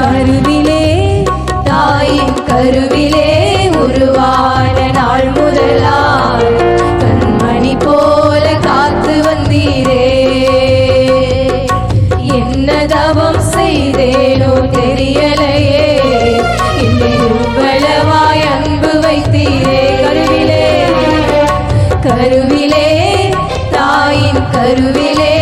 கருவிலே தாயின் கருவிலே உருவான நாள் முதலாய் கண்மணி போல காத்து வந்தீரே. என்ன தவம் செய்தேனோ தெரியலையே. என்னை இவ்வளவாய் அன்பு வைத்தீரே. கருவிலே கருவிலே தாயின் கருவிலே